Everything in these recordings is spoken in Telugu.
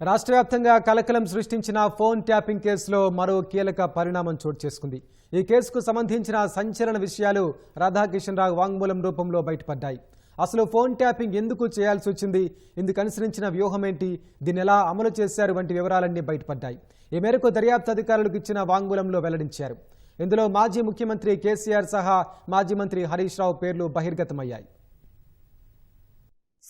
రాష్ట్ర వ్యాప్తంగా కలకలం సృష్టించిన ఫోన్ ట్యాపింగ్ కేసులో మరో కీలక పరిణామం చోటు చేసుకుంది. ఈ కేసుకు సంబంధించిన సంచలన విషయాలు రాధాకిషన్ రావు వాంగ్మూలం రూపంలో బయటపడ్డాయి. అసలు ఫోన్ ట్యాపింగ్ ఎందుకు చేయాల్సి వచ్చింది? ఇందుకు అనుసరించిన వ్యూహం ఏంటి దీన్ని ఎలా అమలు చేశారు? వంటి వివరాలన్నీ బయటపడ్డాయి. ఈ మేరకు దర్యాప్తు అధికారులకు ఇచ్చిన వాంగ్మూలంలో వెల్లడించారు. ఇందులో మాజీ ముఖ్యమంత్రి కేసీఆర్ సహా మాజీ మంత్రి హరీష్ రావు పేర్లు బహిర్గతమయ్యాయి.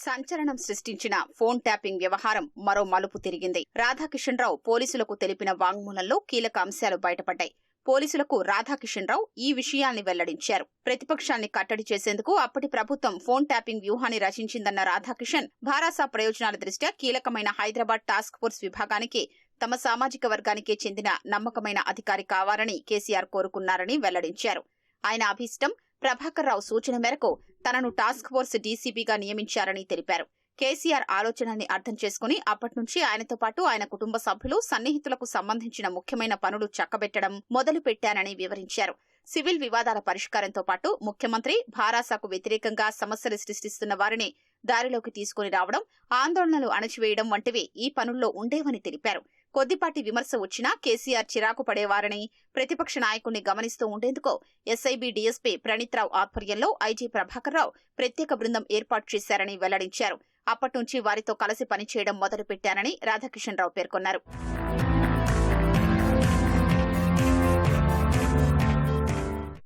సంచలనం సృష్టించిన ఫోన్ ట్యాపింగ్ వ్యవహారం మరో మలుపు తిరిగింది. రాధాకిషన్ రావు పోలీసులకు తెలిపిన వాంగ్మూలంలో కీలక అంశాలు బయటపడ్డాయి. పోలీసులకు రాధాకిషన్ రావు ఈ విషయాన్ని వెల్లడించారు. ప్రతిపక్షాన్ని కట్టడి చేసేందుకు అప్పటి ప్రభుత్వం ఫోన్ ట్యాపింగ్ వ్యూహాన్ని రచించిందన్న రాధాకిషన్ భారాసా ప్రయోజనాల దృష్ట్యా కీలకమైన హైదరాబాద్ టాస్క్ ఫోర్స్ విభాగానికి తమ సామాజిక వర్గానికే చెందిన నమ్మకమైన అధికారి కావాలని కేసీఆర్ కోరుకున్నారని వెల్లడించారు. ఆయన అభీష్టం ప్రభాకర్ రావు సూచన మేరకు తనను టాస్క్ ఫోర్స్ డీసీపీగా నియమించారని తెలిపారు. కేసీఆర్ ఆలోచనని అర్థం చేసుకుని అప్పటి నుంచి ఆయనతో పాటు ఆయన కుటుంబ సభ్యులు సన్నిహితులకు సంబంధించిన ముఖ్యమైన పనులు చక్కబెట్టడం మొదలు పెట్టానని వివరించారు. సివిల్ వివాదాల పరిష్కారంతో పాటు ముఖ్యమంత్రి భారాసాకు వ్యతిరేకంగా సమస్యలు సృష్టిస్తున్న వారిని దారిలోకి తీసుకుని రావడం ఆందోళనలు అణచివేయడం వంటివి ఈ పనుల్లో ఉండేవని తెలిపారు. కొద్దిపాటి విమర్శ వచ్చినా కేసీఆర్ చిరాకు పడేవారని ప్రతిపక్ష నాయకుణ్ణి గమనిస్తూ ఉండేందుకు ఎస్ఐబి డీఎస్పీ ప్రణీత్రావు ఆధ్వర్యంలో ఐజీ ప్రభాకర్రావు ప్రత్యేక బృందం ఏర్పాటు చేశారని వెల్లడించారు. అప్పటి నుంచి వారితో కలిసి పనిచేయడం మొదలుపెట్టానని రాధాకిషన్ రావు పేర్కొన్నారు.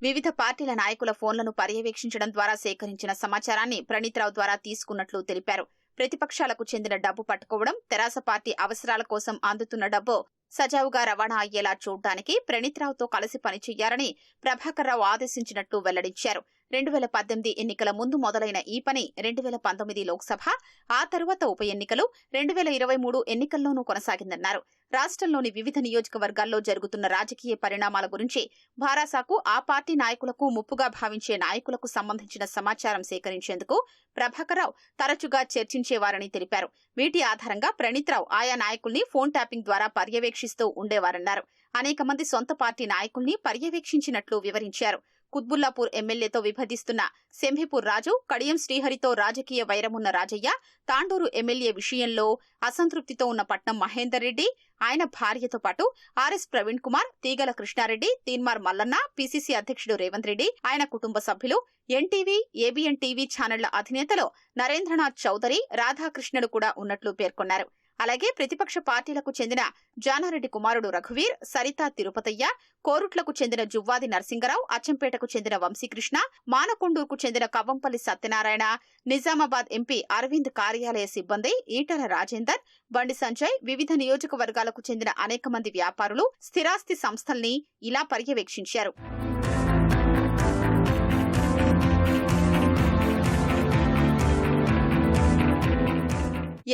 వివిధ పార్టీల నాయకుల ఫోన్లను పర్యవేక్షించడం ద్వారా సేకరించిన సమాచారాన్ని ప్రణీత్రావు ద్వారా తీసుకున్నట్లు తెలిపారు. ప్రతిపక్షాలకు చెందిన డబ్బు పట్టుకోవడం తెరాస పార్టీ అవసరాల కోసం అందుతున్న డబ్బు సజావుగా రవాణా అయ్యేలా చూడడానికి ప్రణీత్రావుతో కలిసి పనిచేయాలని ప్రభాకర్ రావు ఆదేశించినట్లు వెల్లడించారు. రెండు వేల పద్దెనిమిది ఎన్నికల ముందు మొదలైన ఈ పని రెండు వేల పంతొమ్మిది లోక్సభ ఆ తరువాత ఉప ఎన్నికలు రెండు వేల ఇరవై మూడు ఎన్నికల్లోనూ కొనసాగిందన్నారు. రాష్ట్రంలోని వివిధ నియోజకవర్గాల్లో జరుగుతున్న రాజకీయ పరిణామాల గురించి భారాసాకు ఆ పార్టీ నాయకులకు ముప్పుగా భావించే నాయకులకు సంబంధించిన సమాచారం సేకరించేందుకు ప్రభాకరరావు తరచుగా చర్చించేవారని తెలిపారు. వీటి ఆధారంగా ప్రణీత్రావు ఆయా నాయకుల్ని ఫోన్ ట్యాపింగ్ ద్వారా పర్యవేక్షిస్తూ ఉండేవారన్నారు. అనేక మంది సొంత పార్టీ నాయకుల్ని పర్యవేక్షించినట్లు వివరించారు. కుత్బుల్లాపూర్ ఎమ్మెల్యేతో విభజిస్తున్న శంభిపూర్ రాజు కడియం శ్రీహరితో రాజకీయ వైరమున్న రాజయ్య తాండూరు ఎమ్మెల్యే విషయంలో అసంతృప్తితో ఉన్న పట్నం మహేందర్ రెడ్డి ఆయన భార్యతో పాటు ఆర్ఎస్ ప్రవీణ్ కుమార్ తీగల కృష్ణారెడ్డి తీన్మార్ మల్లన్న పిసిసి అధ్యక్షుడు రేవంత్ రెడ్డి ఆయన కుటుంబ సభ్యులు ఎన్టీవీ ఏబిఎన్ టీవీ ఛానళ్ళ అధినేతలో నరేంద్రనాథ్ చౌదరి రాధాకృష్ణుడు కూడా ఉన్నట్లు పేర్కొన్నారు. అలాగే ప్రతిపక్ష పార్టీలకు చెందిన జానారెడ్డి కుమారుడు రఘువీర్ సరితా తిరుపతయ్య కోరుట్లకు చెందిన జువ్వాది నరసింగరావు అచ్చంపేటకు చెందిన వంశీకృష్ణ మానకొండూరుకు చెందిన కవ్వంపల్లి సత్యనారాయణ నిజామాబాద్ ఎంపీ అరవింద్ కార్యాలయ సిబ్బంది ఈటల రాజేందర్ బండి సంజయ్ వివిధ నియోజకవర్గాలకు చెందిన అనేక మంది వ్యాపారులు స్థిరాస్తి సంస్థల్ని ఇలా పర్యవేక్షించారు.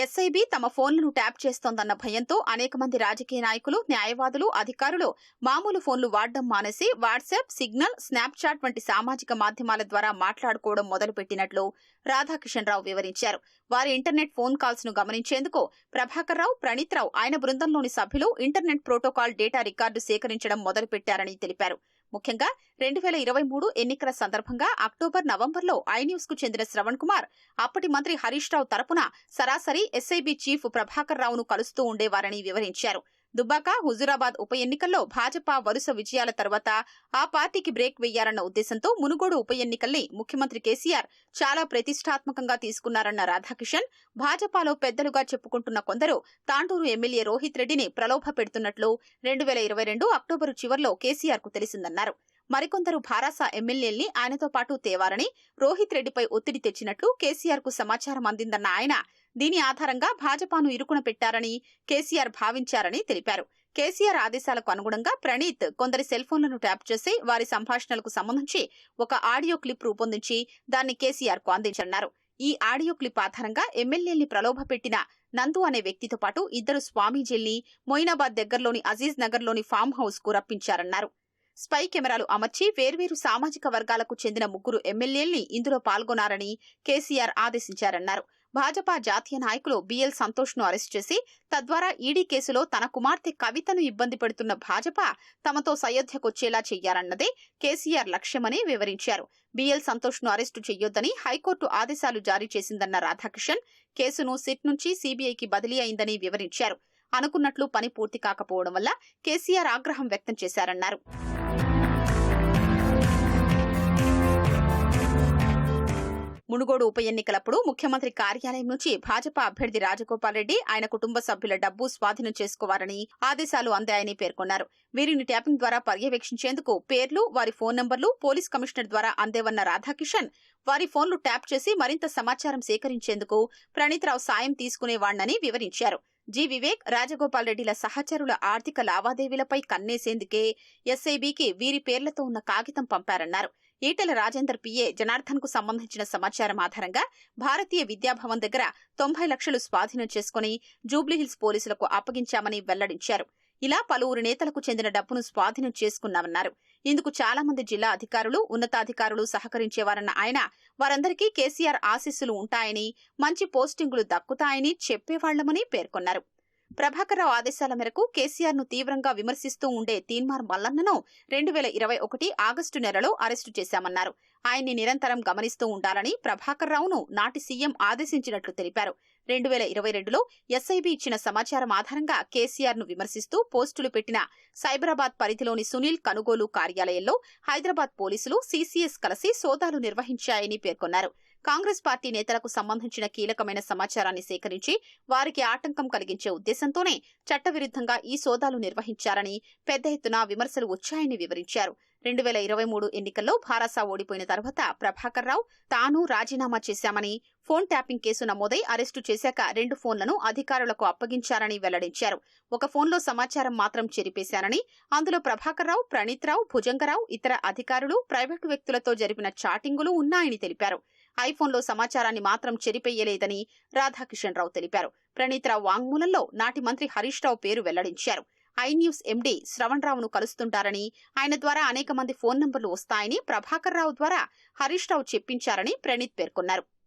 ఎస్ఐబి తమ ఫోన్లను ట్యాప్ చేస్తోందన్న భయంతో అనేక మంది రాజకీయ నాయకులు న్యాయవాదులు అధికారులు మామూలు ఫోన్లు వాడడం మానేసి వాట్సాప్ సిగ్నల్ స్నాప్చాట్ వంటి సామాజిక మాధ్యమాల ద్వారా మాట్లాడుకోవడం మొదలుపెట్టినట్లు రాధాకిషన్ రావు వివరించారు. వారి ఇంటర్నెట్ ఫోన్ కాల్స్ను గమనించేందుకు ప్రభాకర్ రావు ప్రణీత్ రావు ఆయన బృందంలోని సభ్యులు ఇంటర్నెట్ ప్రోటోకాల్ డేటా రికార్డు సేకరించడం మొదలుపెట్టారని తెలిపారు. ముఖ్యంగా రెండు వేల ఇరవై మూడు ఎన్నికల సందర్భంగా అక్టోబర్ నవంబర్లో ఐన్యూస్కు చెందిన శ్రవణ్ కుమార్ అప్పటి మంత్రి హరీష్ రావు తరపున సరాసరి ఎస్ఐబి చీఫ్ ప్రభాకర్ రావును కలుస్తూ ఉండేవారని వివరించారు. దుబాక హుజురాబాద్ ఉప ఎన్నికల్లో భాజపా వరుస విజయాల తర్వాత ఆ పార్టీకి బ్రేక్ వెయ్యారన్న ఉద్దేశంతో మునుగోడు ఉప ఎన్నికల్ని ముఖ్యమంత్రి కేసీఆర్ చాలా ప్రతిష్టాత్మకంగా తీసుకున్నారన్న రాధాకిషన్ భాజపాలో పెద్దలుగా చెప్పుకుంటున్న కొందరు తాండూరు ఎమ్మెల్యే రోహిత్ రెడ్డిని ప్రలోభ పెడుతున్నట్లు రెండు వేల ఇరవై రెండు అక్టోబరు చివర్లో కేసీఆర్కు తెలిసిందన్నారు. మరికొందరు భారాసా ఎమ్మెల్యేల్ని ఆయనతో పాటు తేవారని రోహిత్ రెడ్డిపై ఒత్తిడి తెచ్చినట్లు కేసీఆర్కు సమాచారం అందిందన్న ఆయన దీని ఆధారంగా భాజపాను ఇరుకున పెట్టారని కేసీఆర్ భావించారని తెలిపారు. కేసీఆర్ ఆదేశాలకు అనుగుణంగా ప్రణీత్ కొందరి సెల్ఫోన్లను ట్యాప్ చేసి వారి సంభాషణలకు సంబంధించి ఒక ఆడియో క్లిప్ రూపొందించి దాన్ని కేసీఆర్కు అందించన్నారు ఈ ఆడియో క్లిప్ ఆధారంగా ఎమ్మెల్యేల్ని ప్రలోభపెట్టిన నందు అనే వ్యక్తితో పాటు ఇద్దరు స్వామీజీల్ని మొయినాబాద్ దగ్గరలోని అజీజ్ నగర్లోని ఫామ్ హౌస్కు రప్పించారన్నారు. స్పై కెమెరాలు అమర్చి వేర్వేరు సామాజిక వర్గాలకు చెందిన ముగ్గురు ఎమ్మెల్యేల్ని ఇందులో పాల్గొనారని కేసీఆర్ ఆదేశించారన్నారు. భాజపా జాతీయ నాయకులు బిఎల్ సంతోష్ను అరెస్ట్ చేసి తద్వారా ఈడీ కేసులో తన కుమార్తె కవితను ఇబ్బంది పెడుతున్న భాజపా తమతో సయోధ్యకొచ్చేలా చెయ్యాలన్నదే కేసీఆర్ లక్ష్యమని వివరించారు. బిఎల్ సంతోష్ను అరెస్టు చేయొద్దని హైకోర్టు ఆదేశాలు జారీ చేసిందన్న రాధాకిషన్ కేసును సిట్ నుంచి సీబీఐకి బదిలీ అయిందని వివరించారు. అనుకున్నట్లు పని పూర్తి కాకపోవడం వల్ల కేసీఆర్ ఆగ్రహం వ్యక్తం చేశారన్నారు. మునుగోడు ఉప ఎన్నికలప్పుడు ముఖ్యమంత్రి కార్యాలయం నుంచి భాజపా అభ్యర్థి రాజగోపాల్ రెడ్డి ఆయన కుటుంబ సభ్యుల డబ్బు స్వాధీనం చేసుకోవాలని ఆదేశాలు అందాయని పేర్కొన్నారు. వీరిని ట్యాపింగ్ ద్వారా పర్యవేక్షించేందుకు పేర్లు వారి ఫోన్ నంబర్లు పోలీస్ కమిషనర్ ద్వారా అందేవన్న రాధాకిషన్ వారి ఫోన్లు ట్యాప్ చేసి మరింత సమాచారం సేకరించేందుకు ప్రణీత్రావు సాయం తీసుకునేవాణ్ణని వివరించారు. జి వివేక్ రాజగోపాల్ రెడ్డిల సహచరుల ఆర్థిక లావాదేవీలపై కన్నేసేందుకే ఎస్ఐబికి వీరి పేర్లతో ఉన్న కాగితం పంపారన్నారు. ఈటెల రాజేందర్ పిఏ జనార్దన్కు సంబంధించిన సమాచారం ఆధారంగా భారతీయ విద్యాభవన్ దగ్గర తొంభై లక్షలు స్వాధీనం చేసుకుని జూబ్లీహిల్స్ పోలీసులకు అప్పగించామని వెల్లడించారు. ఇలా పలువురు నేతలకు చెందిన డబ్బును స్వాధీనం చేసుకున్నామన్నారు. ఇందుకు చాలా మంది జిల్లా అధికారులు ఉన్నతాధికారులు సహకరించేవారన్న ఆయన వారందరికీ కేసీఆర్ ఆశీస్సులు ఉంటాయని మంచి పోస్టింగులు దక్కుతాయని చెప్పేవాళ్ళమని పేర్కొన్నారు. ప్రభాకర్రావు ఆదేశాల మేరకు కేసీఆర్ను తీవ్రంగా విమర్శిస్తూ ఉండే తీన్మార్ మల్లన్నను రెండు వేల ఇరవై ఒకటి ఆగస్టు నెలలో అరెస్టు చేశామన్నారు. ఆయన్ని నిరంతరం గమనిస్తూ ఉండాలని ప్రభాకర్రావును నాటి సీఎం ఆదేశించినట్లు తెలిపారు. రెండు వేల ఇరవై రెండులో ఎస్ఐబి ఇచ్చిన సమాచారం ఆధారంగా కేసీఆర్ను విమర్శిస్తూ పోస్టులు పెట్టిన సైబరాబాద్ పరిధిలోని సునీల్ కనుగోలు కార్యాలయంలో హైదరాబాద్ పోలీసులు సీసీఎస్ కలిసి సోదాలు నిర్వహించాయని పేర్కొన్నారు. కాంగ్రెస్ పార్టీ నేతలకు సంబంధించిన కీలకమైన సమాచారాన్ని సేకరించి వారికి ఆటంకం కలిగించే ఉద్దేశంతోనే చట్టవిరుద్ధంగా ఈ సోదాలు నిర్వహించారని పెద్ద ఎత్తున విమర్శలు వచ్చాయని వివరించారు. రెండు వేల ఇరవై మూడు ఎన్నికల్లో భారాసా ఓడిపోయిన తర్వాత ప్రభాకర్ రావు తాను రాజీనామా చేశామని ఫోన్ ట్యాపింగ్ కేసు నమోదై అరెస్టు చేశాక రెండు ఫోన్లను అధికారులకు అప్పగించారని వెల్లడించారు. ఒక ఫోన్లో సమాచారం మాత్రం చెరిపేశారని అందులో ప్రభాకర్ రావు ప్రణీత్ రావు భుజంగరావు ఇతర అధికారులు ప్రైవేటు వ్యక్తులతో జరిపిన చాటింగులు ఉన్నాయని తెలిపారు. ఐఫోన్లో సమాచారాన్ని మాత్రం చెరిపెయ్యలేదని రాధాకిషన్ రావు తెలిపారు. ప్రణీత్ రావు వాంగ్మూలంలో నాటి మంత్రి హరీష్ రావు పేరు వెల్లడించారు. ఐ న్యూస్ ఎండీ శ్రవణ్ రావును కలుస్తుంటారని ఆయన ద్వారా అనేక మంది ఫోన్ నంబర్లు వస్తాయని ప్రభాకర్ రావు ద్వారా హరీష్ రావు చెప్పించారని ప్రణీత్ పేర్కొన్నారు.